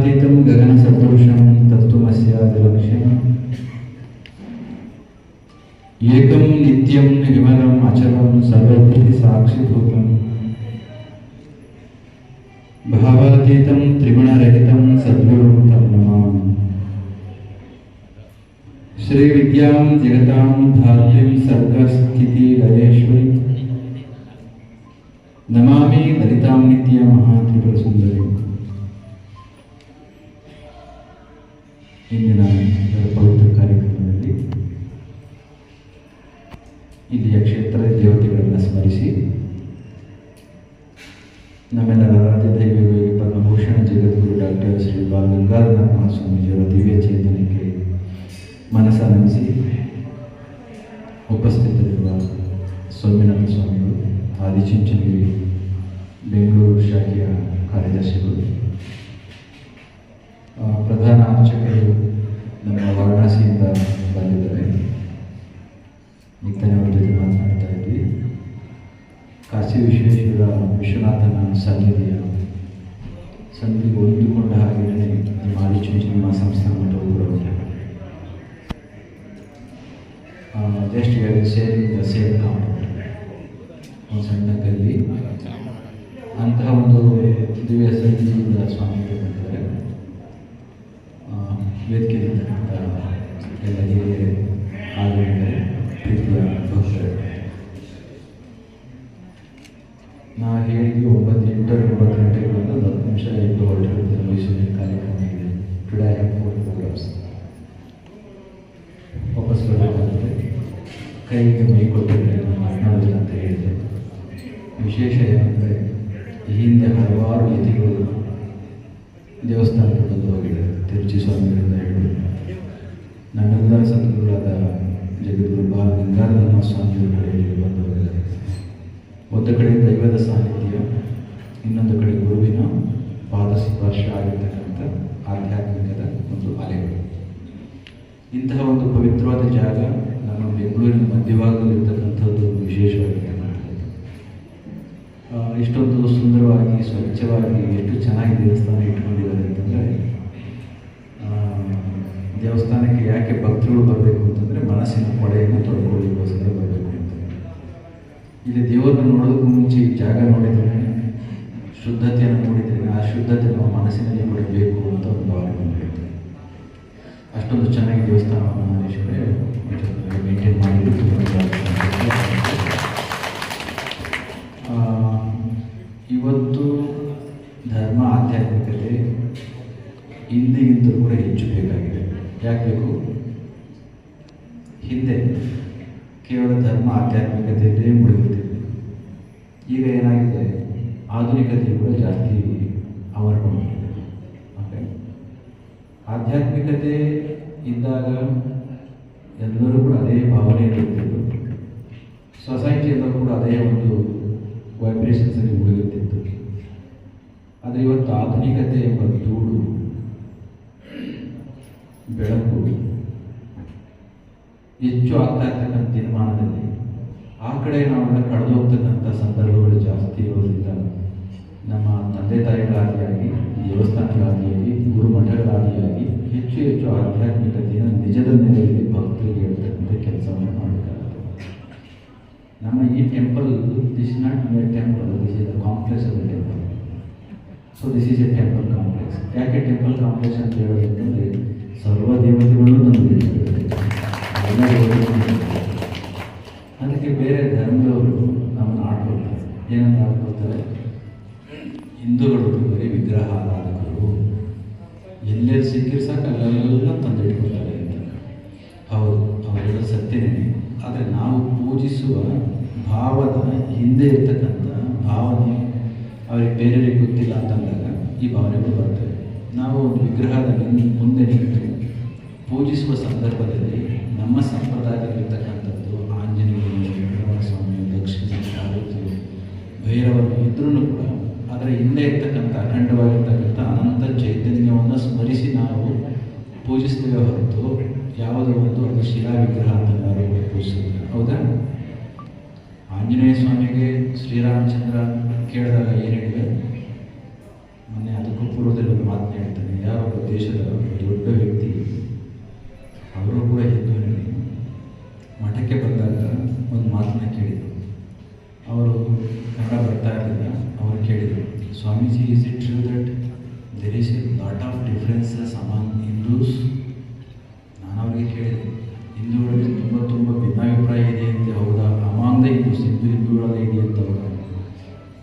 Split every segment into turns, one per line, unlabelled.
यथातीतं गगनसदृशं तत्त्वमस्य विलक्षणम्। एकं अचल विमलम् साक्षिभूत भावातीत त्रिगुणरहित भावातीतं त्रिगुणरहितं सद्गुरुं तं नमामि। श्रीविद्यां जगतां धार्यं सर्गस्थितिलयेश्वरि। नमामि ललितां नित्यमहात्रिपुरसुन्दरीम् ಇಂದಿನ ಈ ಪವಿತ್ರ ಕಾರ್ಯಕ್ರಮದಲ್ಲಿ ಇಲ್ಲಿಯ ಕ್ಷೇತ್ರದ ದೇವತೆಗಳನ್ನು ಸ್ಮರಿಸಿ ನಮ್ಮೆಲ್ಲರ ರಾಜ್ಯ ದೈವಗಳಿಗೆ ಪದ್ಮಭೂಷಣ ಜಗದ್ಗುರು ಡಾಕ್ಟರ್ ಶ್ರೀ ಬಾಲ ಗಂಗಾಧರ ಮಹಾಸ್ವಾಮೀಜಿಯವರ ದಿವ್ಯ ಚೇತನಕ್ಕೆ ಮನಸ್ಸನ್ನಿಸಿ ಉಪಸ್ಥಿತರಿರುವ ಸೋಮನಾಥ ಸ್ವಾಮಿಗಳು ಆದಿಚುಂಚನಗಿರಿ ಬೆಂಗಳೂರು ಶಾಖೆಯ ಕಾರ್ಯದರ್ಶಿಗಳು ವಿಶ್ವೇಶ್ವರ ವಿಶ್ವನಾಥನ ಸನ್ನಿಧಿಯ ಸನ್ನಿಧಿಗೆ ಹೊಂದಿಕೊಂಡ ಹಾಗೆಯೇ ನಿಮ್ಮ ಆದಿಚುಂಚನ ಸಂಸ್ಥಾನ ಮಠವು ಕೂಡ ಇದೆ just sharing the same compound ಒಂದು ಸಣ್ಣ ಗಲ್ಲಿ ಅಂತಹ ಒಂದು ದಿವ್ಯ ಸನ್ನಿಧಿಯಿಂದ ಸ್ವಾಮಿಗಳು ಬಂದಿದ್ದಾರೆ ಆ, ವೇದಿಕೆಯಲ್ಲಿರ್ತಕ್ಕಂಥ ಎಲ್ಲ ಹಿರಿಯರೇ ಫೋರ್ ಪ್ರೋಗ್ರಾಮ್ಸ್ ವಾಪಸ್ ಬರಬೇಕಾಗುತ್ತೆ ಕೈಗೆ ಮೈ ಕೊಟ್ಟಿದ್ರೆ ಅಂತ ಹೇಳಿದೆ ವಿಶೇಷ ಏನಂದರೆ, ಈ ಹಿಂದೆ ಹಲವಾರು ಯತಿಗಳು ದೇವಸ್ಥಾನಕ್ಕೆ ಬಂದು ತಿರುಚಿ ಸ್ವಾಮಿಗಳಿಂದ ಹಿಡಿದು ನನ್ನೆಲ್ಲ ಸದ್ಗುರುಗಳಾದ ಜಗದ್ಗುರು ಬಾಲ ಗಂಗಾಧರ ಸ್ವಾಮಿಗಳು ಬಂದು ಹೋಗಿದ್ದಾರೆ. ಒಂದು ಕಡೆ ದೈವದ ಸಾನ್ನಿಧ್ಯ, ಇನ್ನೊಂದು ಕಡೆ ಗುರುವಿನ ಪಾದ ಸ್ಪರ್ಶ ಆಗಿರ್ತಕ್ಕಂಥ ಒಂದು ಜಾಗ ನಮ್ಮ ಬೆಂಗಳೂರಿನ ಮಧ್ಯಭಾಗದಲ್ಲಿರ್ತಕ್ಕಂಥದ್ದು ವಿಶೇಷವಾಗಿ ವಿಶೇಷವಾಗಿದೆ ಇಷ್ಟೊಂದು ಸುಂದರವಾಗಿ, ಸ್ವಚ್ಛವಾಗಿ ಎಷ್ಟು ಚೆನ್ನಾಗಿ ದೇವಸ್ಥಾನ ಇಟ್ಕೊಂಡಿದ್ದಾರೆ ಅಂತಂದರೆ ದೇವಸ್ಥಾನಕ್ಕೆ ಯಾಕೆ ಭಕ್ತರುಗಳು ಬರಬೇಕು ಅಂತಂದರೆ ಮನಸ್ಸಿನ ಕೊಡೆಯನ್ನು ತೊಡ್ಕೊಳ್ಳಿಕ್ಕೋಸ್ಕರ ಬರಬೇಕು ಅಂತ. ಇಲ್ಲಿ ದೇವರನ್ನು ನೋಡೋದಕ್ಕೂ ಮುಂಚೆ ಈ ಜಾಗ ನೋಡಿದ್ರೆ ಶುದ್ಧತೆಯನ್ನು ನೋಡಿದ್ರೆ ಆ ಶುದ್ಧತೆ ನಮ್ಮ ಮನಸ್ಸಿನಲ್ಲಿ ಕೊಡಬೇಕು ಅಂತ ಒಂದು ಭಾವನೆ ಬಂದಿರುತ್ತೆ ಅಷ್ಟೊಂದು ಚೆನ್ನಾಗಿ ದೇವಸ್ಥಾನವನ್ನು ಮಹೇಶ್ವರೇ ಮೇಂಟೈನ್ ಮಾಡಿದ್ದು ಇವತ್ತು ಧರ್ಮ ಆಧ್ಯಾತ್ಮಿಕತೆ ಹಿಂದಿಗಿಂತ ಕೂಡ ಹೆಚ್ಚು ಬೇಕಾಗಿದೆ. ಯಾಕೆ ಬೇಕು ಹಿಂದೆ ಕೇವಲ ಧರ್ಮ ಆಧ್ಯಾತ್ಮಿಕತೆಯಲ್ಲೇ ಮುಳುಗುತ್ತಿದೆ ಈಗ ಏನಾಗಿದೆ ಆಧುನಿಕತೆ ಕೂಡ ಜಾಸ್ತಿ ಆವರಣಗೊಂಡಿದೆ ಓಕೆ ಆಧ್ಯಾತ್ಮಿಕತೆ ಇದ್ದಾಗ ಎಲ್ಲರೂ ಕೂಡ ಅದೇ ಭಾವನೆ ಇರುತ್ತಿತ್ತು ಸೊಸೈಟಿಯಲ್ಲೂ ಕೂಡ ಅದೇ ಒಂದು ವೈಬ್ರೇಷನ್ಸಲ್ಲಿ ಉಳಿಯುತ್ತಿತ್ತು ಆದರೆ ಇವತ್ತು ಆಧುನಿಕತೆ ಎಂಬ ಧೂಳು, ಬೆಳಕು ಹೆಚ್ಚು ಆಗ್ತಾ ಇರ್ತಕ್ಕಂಥ ತೀರ್ಮಾನದಲ್ಲಿ ಆ ಕಡೆ ನಾವೆಲ್ಲ ಕಳೆದು ಹೋಗ್ತಕ್ಕಂಥ ಸಂದರ್ಭಗಳು ಜಾಸ್ತಿ ಇರೋದ್ರಿಂದ ನಮ್ಮ ತಂದೆ ತಾಯಿಗಳಾದಿಯಾಗಿ ದೇವಸ್ಥಾನಗಳಾದಿಯಾಗಿ ಗುರುಮಠಗಳಾದಿಯಾಗಿ ಹೆಚ್ಚು ಹೆಚ್ಚು ಆಧ್ಯಾತ್ಮಿಕತೆಯ ನಿಜದ ನೆಲೆಯಲ್ಲಿ ಭಕ್ತರಿಗೆ ಹೇಳ್ತಕ್ಕಂಥ ಕೆಲಸವನ್ನು ಮಾಡಬೇಕಾಗುತ್ತೆ ನಮ್ಮ ಈ temple this not my temple this is the complex of the temple so this is a temple complex ಯಾಕೆ ಟೆಂಪಲ್ ಕಾಂಪ್ಲೆಕ್ಸ್ ಅಂತ ಹೇಳೋದಂತಂದರೆ ಸರ್ವ ದೇವತೆಗಳು ನಮಗೆ ಅದಕ್ಕೆ ಬೇರೆ ಧರ್ಮದವರು ನಮ್ಮನ್ನು ಆಡ್ಕೊಳ್ತಾರೆ. ಏನಂತ ಆಡ್ಕೊಳ್ತಾರೆ? ಹಿಂದೂಗಳು ಬರೀ ವಿಗ್ರಹ ಆರಾಧಕರು. ಎಲ್ಲೆಲ್ಲಿ ಸಿಕ್ಕಿರ್ ಸಾಕು, ಅಲ್ಲೆಲ್ಲ ತಂದಿಟ್ಕೊಳ್ತಾರೆ ಅಂತ. ಹೌದು ಅವರೆಲ್ಲ ಸತ್ಯನೇ. ಆದರೆ ನಾವು ಪೂಜಿಸುವ ಭಾವದ ಹಿಂದೆ ಇರ್ತಕ್ಕಂಥ ಭಾವನೆ ಅವರಿಗೆ ಬೇರೆಯವರಿಗೆ ಗೊತ್ತಿಲ್ಲ ಅಂತಂದಾಗ ಈ ಭಾವನೆಗಳು ಬರ್ತವೆ. ನಾವು ಒಂದು ವಿಗ್ರಹದ ಮುಂದೆ ನಿಂತು ಪೂಜಿಸುವ ಸಂದರ್ಭದಲ್ಲಿ ನಮ್ಮ ಸಂಪ್ರದಾಯದಲ್ಲಿರ್ತಕ್ಕಂಥದ್ದು ಆಂಜನೇಯ ಸ್ವಾಮಿ, ದಕ್ಷಿಣ ಭೈರವರು ಇದ್ರೂ ಕೂಡ ಅದರ ಹಿಂದೆ ಇರ್ತಕ್ಕಂಥ ಅಖಂಡವಾಗಿರ್ತಕ್ಕಂಥ ಅನಂತ ಚೈತನ್ಯವನ್ನು ಸ್ಮರಿಸಿ ನಾವು ಪೂಜಿಸ್ತೇವೆ ಹೊರತು ಯಾವುದೋ ಒಂದು ಅದು ಶಿಲಾ ವಿಗ್ರಹ ಅಂತ ನಾವು ಪೂಜಿಸ್ತೇವೆ. ಹೌದಾ? ಆಂಜನೇಯ ಸ್ವಾಮಿಗೆ ಶ್ರೀರಾಮಚಂದ್ರ ಕೇಳಿದಾಗ ಏನು ಹೇಳಿದೆ ಮೊನ್ನೆ ಅದಕ್ಕೂ ಪೂರ್ವದಲ್ಲಿ ಒಂದು ಮಾತನ್ನ ಹೇಳ್ತಾನೆ ದೇಶದ ದೊಡ್ಡ ಕೇಳಿದರು is it true that there is a lot of differences among Hindus? ನಾನು ಅವರಿಗೆ ಕೇಳಿದೆ. ಹಿಂದೂಗಳಲ್ಲಿ ತುಂಬ ತುಂಬ ಭಿನ್ನಾಭಿಪ್ರಾಯ ಇದೆ ಅಂತ, ಹೌದಾ? ಅಮಾಂಗ ಹಿಂದೂಸ್ ಹಿಂದೂ ಹಿಂದೂಗಳಲ್ಲಿ ಇದೆ ಅಂತ ಹೌದಾ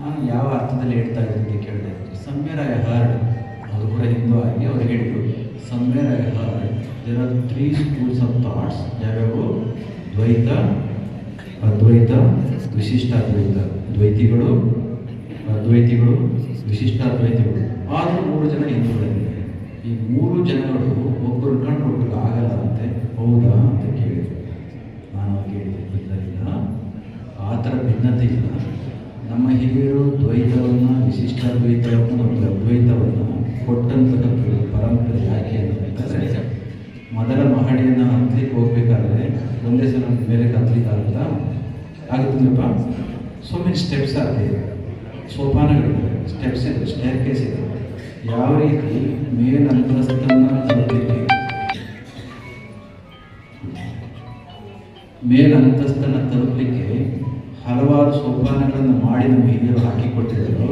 ನಾನು ಯಾವ ಅರ್ಥದಲ್ಲಿ ಹೇಳ್ತಾ ಇದ್ದೀನಿ ಕೇಳಿದೆ. ಸಮ್ವೇರ್ ಹಾರ್ಡ್ ಅವರು ಕೂಡ ಹಿಂದೂ ಆಗಿ ಅವ್ರು ಹೇಳಿದರು. Somewhere heard there are three schools of thoughts ಯಾವ್ಯಾವು? ದ್ವೈತ, ಅದ್ವೈತ, ವಿಶಿಷ್ಟಾದ್ವೈತ. ದ್ವೈತಿಗಳು ಅದ್ವೈತಿಗಳು ವಿಶಿಷ್ಟಾದ್ವೈತಿಗಳು ಆದರೂ ಮೂರು ಜನ ಹಿಂದೂಗಳಿದ್ದಾರೆ ಈ ಮೂರು ಜನಗಳು ಒಬ್ಬರು ಕಂಡು ಒಬ್ಬರಿಗೆ ಆಗಲ್ಲ ಅಂತೆ ಹೌದಾ ಅಂತ ಕೇಳಿದರು. ನಾನು ಕೇಳಿದೆ ಇಲ್ಲ ಆ ಥರ ಭಿನ್ನತೆ ಇಲ್ಲ. ನಮ್ಮ ಹಿರಿಯರು ದ್ವೈತವನ್ನು ವಿಶಿಷ್ಟಾದ್ವೈತವನ್ನು ಮತ್ತು ಅದ್ವೈತವನ್ನು ಕೊಟ್ಟಂತಕ್ಕಂಥ ಪರಂಪರೆ ಯಾಕೆ ಅಂತಂದರೆ ಮೊದಲ ಮಹಡಿಯನ್ನು ಹತ್ತಲಿಕ್ಕೆ ಹೋಗ್ಬೇಕಾದ್ರೆ ಒಂದೇ ಸಲ ಮೇಲೆ ಹತ್ತಲಿಕ್ಕೆ ಆಗುತ್ತಾ ಆಗುತ್ತಿಲ್ಲಪ್ಪ ಸೊ ಮೆನಿ ಸ್ಟೆಪ್ಸ್ ಆಗ್ತಿದೆ ಸೋಪಾನಗಳಿವೆ ಸ್ಟೆಪ್ಸ್ ಇದೆ ಸ್ಟೇರ್ ಕೇಸ್ ಇದೆ. ಯಾವ ರೀತಿ ಮೇಲಂತಸ್ತನ್ನು ತಲುಪಲಿಕ್ಕೆ ಮೇಲಂತಸ್ತನ್ನು ತಲುಪಲಿಕ್ಕೆ ಹಲವಾರು ಸೋಪಾನಗಳನ್ನು ಮಾಡಿ ನಮ್ಮ ಹಿರಿಯರು ಹಾಕಿಕೊಟ್ಟಿದ್ದರು.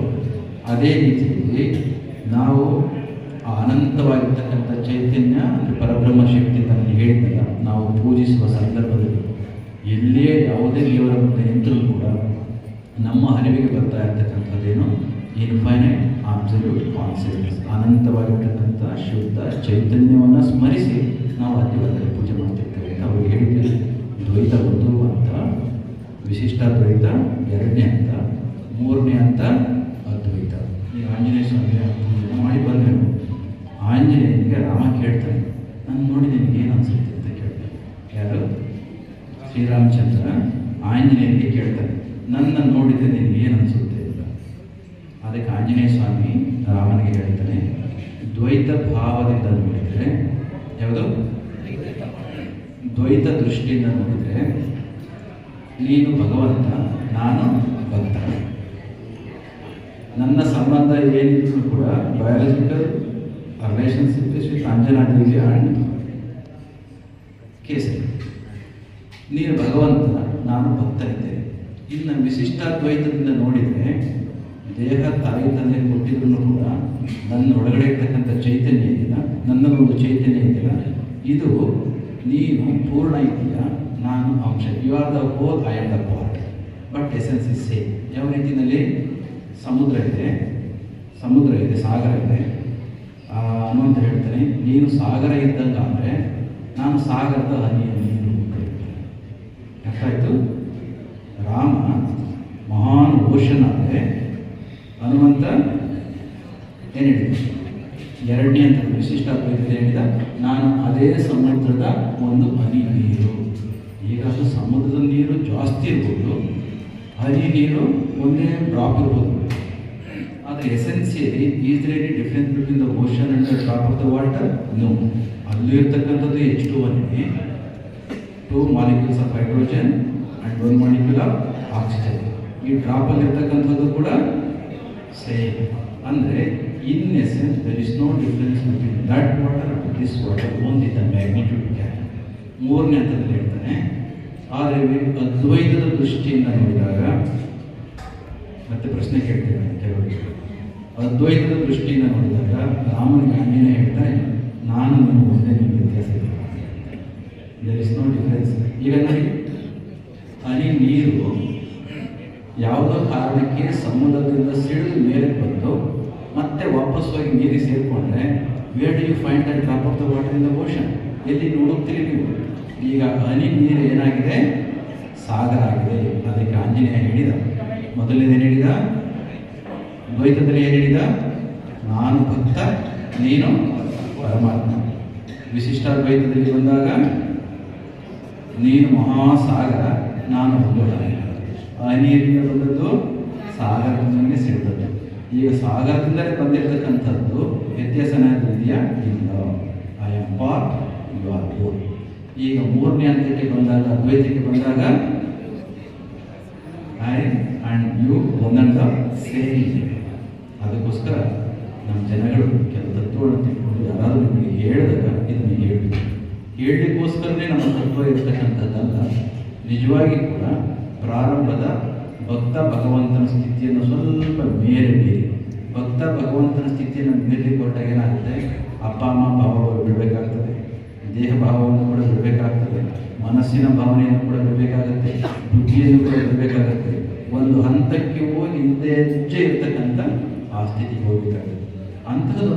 ಅದೇ ರೀತಿಯಲ್ಲಿ ನಾವು ಅನಂತವಾಗಿರ್ತಕ್ಕಂಥ ಚೈತನ್ಯ ಅಂದರೆ ಪರಬ್ರಹ್ಮ ಶಕ್ತಿ ತನ್ನ ಹೇಳಿದ್ದಲ್ಲ ನಾವು ಪೂಜಿಸುವ ಸಂದರ್ಭದಲ್ಲಿ ಎಲ್ಲಿಯೇ ಯಾವುದೇ ದೇವರ ಮುಂದೆ ನಿಂತರೂ ಕೂಡ ನಮ್ಮ ಅರಿವಿಗೆ ಬರ್ತಾ ಇರ್ತಕ್ಕಂಥದ್ದೇನು? ಇನ್ಫೈನೈಟ್ ಆಬ್ಸಲ್ಯೂಟ್ ಕಾನ್ಸಿಯಸ್ನೆಸ್ ಅನಂತವಾಗಿರ್ತಕ್ಕಂಥ ಶುದ್ಧ ಚೈತನ್ಯವನ್ನು ಸ್ಮರಿಸಿ ನಾವು ಅತಿವದಲ್ಲಿ ಪೂಜೆ ಮಾಡ್ತಿರ್ತೇವೆ ಅವರು ಹೇಳಿದ್ದೀವಿ ದ್ವೈತ ಒಂದು ಅಂತ, ವಿಶಿಷ್ಟ ದ್ವೈತ, ಎರಡನೇ ಅಂತ, ಮೂರನೇ ಅಂತ ಅದ್ವೈತ. ಈಗ ಆಂಜನೇಯ ಸ್ವಾಮಿ ಪೂಜೆ ಮಾಡಿ ಬಂದರೆ. ಆಂಜನೇಯನಿಗೆ ರಾಮ ಕೇಳ್ತಾನೆ ನಾನು ನೋಡಿ ನಿನಗೆ ಏನು ಅನಿಸುತ್ತೆ? ಅಂತ ಕೇಳ್ತಾನೆ ಯಾರು? ಶ್ರೀರಾಮಚಂದ್ರ ಆಂಜನೇಯನಿಗೆ ಕೇಳ್ತಾನೆ ನನ್ನ ನೋಡಿದರೆ ಏನು ಅನಿಸುತ್ತೆ ಅಂತ? ಅದಕ್ಕೆ ಆಂಜನೇಯ ಸ್ವಾಮಿ ರಾಮನಿಗೆ ಹೇಳ್ತಾನೆ, ದ್ವೈತ ಭಾವದಿಂದ ನೋಡಿದರೆ, ಯಾವುದು? ದ್ವೈತ ದೃಷ್ಟಿಯಿಂದ ನೋಡಿದರೆ, ನೀನು ಭಗವಂತ, ನಾನು ಭಕ್ತ. ನನ್ನ ಸಂಬಂಧ ಏನಿದ್ರು ಕೂಡ biological relationship with Anjana Devi and Kesari. ನೀನು ಭಗವಂತ, ನಾನು ಭಕ್ತ ಇದ್ದೇನೆ ಇನ್ನು ವಿಶಿಷ್ಟಾದ್ವೈತದಿಂದ ನೋಡಿದರೆ, ದೇಹ, ತಾಯಿ, ತಂದೆ ಕೊಟ್ಟಿದ್ರು ಕೂಡ ನನ್ನ ಒಳಗಡೆ ಇರ್ತಕ್ಕಂಥ ಚೈತನ್ಯ ಇದೆಯಲ್ಲ, ನನ್ನ ಒಂದು ಚೈತನ್ಯ ಇದೆಯಲ್ಲ, ಇದು ನೀನು ಪೂರ್ಣ ಇದೆಯಾ? ನಾನು ಅಂಶ. You are the whole I am the part but essence is same ಯಾವ ರೀತಿಯಲ್ಲಿ ಸಮುದ್ರ ಇದೆ. ಸಮುದ್ರ ಇದೆ, ಸಾಗರ ಇದೆ. ಹನುಮಂತ ಹೇಳ್ತಾನೆ, ನೀನು ಸಾಗರ ಇದ್ದಂಗೆ ಅಂದರೆ ನಾನು ಸಾಗರದ ಹನಿಯ ನೀರು ಅಂತ. ಅರ್ಥ ಆಯ್ತು? ರಾಮ, ಮಹಾನ್ ಓಷನ್ ಆದರೆ ಹನುಮಂತ ಏನು ಎರಡನೇ ಅಂತ ವಿಶಿಷ್ಟ ಅದ್ವೈತದಲ್ಲಿ ಹೇಳಿದ ನಾನು ಅದೇ ಸಮುದ್ರದ ಒಂದು ಹನಿ ನೀರು. ಈಗ ಸಮುದ್ರದ ನೀರು ಜಾಸ್ತಿ ಇರ್ಬೋದು. ಹನಿ ನೀರು ಒಂದೇ ಡ್ರಾಪ್ ಇರ್ಬೋದು. ಆದರೆ essentially is ready difference between the ocean and the drop of the water no ಅಲ್ಲೂ ಇರ್ತಕ್ಕಂಥದ್ದು H two two molecules of hydrogen molecule oxygen ಈ ಡ್ರಾಪಲ್ಲಿ ಇರ್ತಕ್ಕಂಥದ್ದು ಕೂಡ ಸೇಮ್ ಅಂದರೆ in essence there is no difference between that water this water only the magnitude can ಮೂರನೇ ಹಂತದಲ್ಲಿ ಹೇಳ್ತಾನೆ ಆದರೆ ಅದ್ವೈತದ ದೃಷ್ಟಿಯಿಂದ ನೋಡಿದಾಗ, ಮತ್ತೆ ಪ್ರಶ್ನೆ ಕೇಳ್ತೇನೆ ಕೆಲವರಿಗೆ. ಅದ್ವೈತದ ದೃಷ್ಟಿಯಿಂದ ನೋಡಿದಾಗ ರಾಮನಿಗೆ ಆಂಜನೇಯ ಹೇಳ್ತಾನೆ ನಾನು ನೀನು ಒಂದೇ ನಿಮ್ಮ ವ್ಯತ್ಯಾಸ ಇದೆ ದರ್ ಇಸ್ ನೋ ಡಿಫ್ರೆನ್ಸ್ ಈಗ ನೋಡಿ ಹನಿ ನೀರು ಯಾವುದೋ ಕಾರಣಕ್ಕೆ ಸಮುದ್ರದಿಂದ ಸಿಡಿದು ಮೇಲೆ ಬಂದು ಮತ್ತೆ ವಾಪಸ್ ಹೋಗಿ ನೀರಿಗೆ ಸೇರಿಕೊಂಡ್ರೆ where do you find and drop of the water in the ocean ಎಲ್ಲಿ ನೋಡುತ್ತೀರಿ ನೀವು? ಈಗ ಹನಿ ನೀರು ಏನಾಗಿದೆ? ಸಾಗರ ಆಗಿದೆ. ಅದಕ್ಕೆ ಆಂಜನೇಯ ಹೇಳಿದ. ಏನು ಹೇಳಿದ? ದ್ವೈತದಲ್ಲಿ ಏನು ಹೇಳಿದ? ನಾನು ಭಕ್ತ, ನೀನು ಪರಮಾತ್ಮ. ವಿಶಿಷ್ಟಾದ್ವೈತದಲ್ಲಿ ಬಂದಾಗ ನೀನು ಮಹಾಸಾಗರ. ನಾನು ಆ ನೀರಿಂದ ಬಂದದ್ದು ಸಾಗರದಿಂದಲೇ ಸಿಡಿದದ್ದು. ಈಗ ಸಾಗರದಿಂದಲೇ ಬಂದಿರತಕ್ಕಂಥದ್ದು ವ್ಯತ್ಯಾಸ ಏನಾದ್ರು ಇದೆಯಾ? ಇಲ್ಲ. I am part you are pure ಈಗ ಮೂರನೇ ಹಂತಕ್ಕೆ ಬಂದಾಗ, ಅದ್ವೈತಕ್ಕೆ ಬಂದಾಗ ಐ ಆ್ಯಂಡ್ ಯು ಒಂದಂತ ಸೇಮ್ ಅದಕ್ಕೋಸ್ಕರ ನಮ್ಮ ಜನಗಳು ಕೆಲವು ತತ್ವಗಳನ್ನು ತಿಳ್ಕೊಂಡು ಯಾರಾದರೂ ಹೇಳಲಿಕ್ಕೋಸ್ಕರನೇ ನಮ್ಮ ತತ್ವ ಇರ್ತಕ್ಕಂಥದ್ದಲ್ಲ. ನಿಜವಾಗಿ ಕೂಡ ಪ್ರಾರಂಭದ ಭಕ್ತ ಭಗವಂತನ ಸ್ಥಿತಿಯನ್ನು ಸ್ವಲ್ಪ ಬೇರೆ ಬೇರೆ ಭಕ್ತ ಭಗವಂತನ ಸ್ಥಿತಿಯನ್ನು ಮೀರಿ ಕೊಟ್ಟಾಗ ಏನಾಗುತ್ತೆ? ಅಪ್ಪ, ಅಮ್ಮ ಭಾವ ಬಿಡಬೇಕಾಗ್ತದೆ. ದೇಹ ಭಾವವನ್ನು ಕೂಡ ಬಿಡಬೇಕಾಗ್ತದೆ. ಮನಸ್ಸಿನ ಭಾವನೆಯನ್ನು ಕೂಡ ಬಿಡಬೇಕಾಗತ್ತೆ. ಬುದ್ಧಿಯನ್ನು ಕೂಡ ಬಿಡಬೇಕಾಗತ್ತೆ. ಒಂದು ಹಂತಕ್ಕೆ ಹೋಗಿ ಹಿಂದೆ ಹೆಜ್ಜೆ ಇರ್ತಕ್ಕಂಥ ಆ ಸ್ಥಿತಿಗೆ ಹೋಗಬೇಕಾಗುತ್ತೆ ಅಂತಹದೊಂದು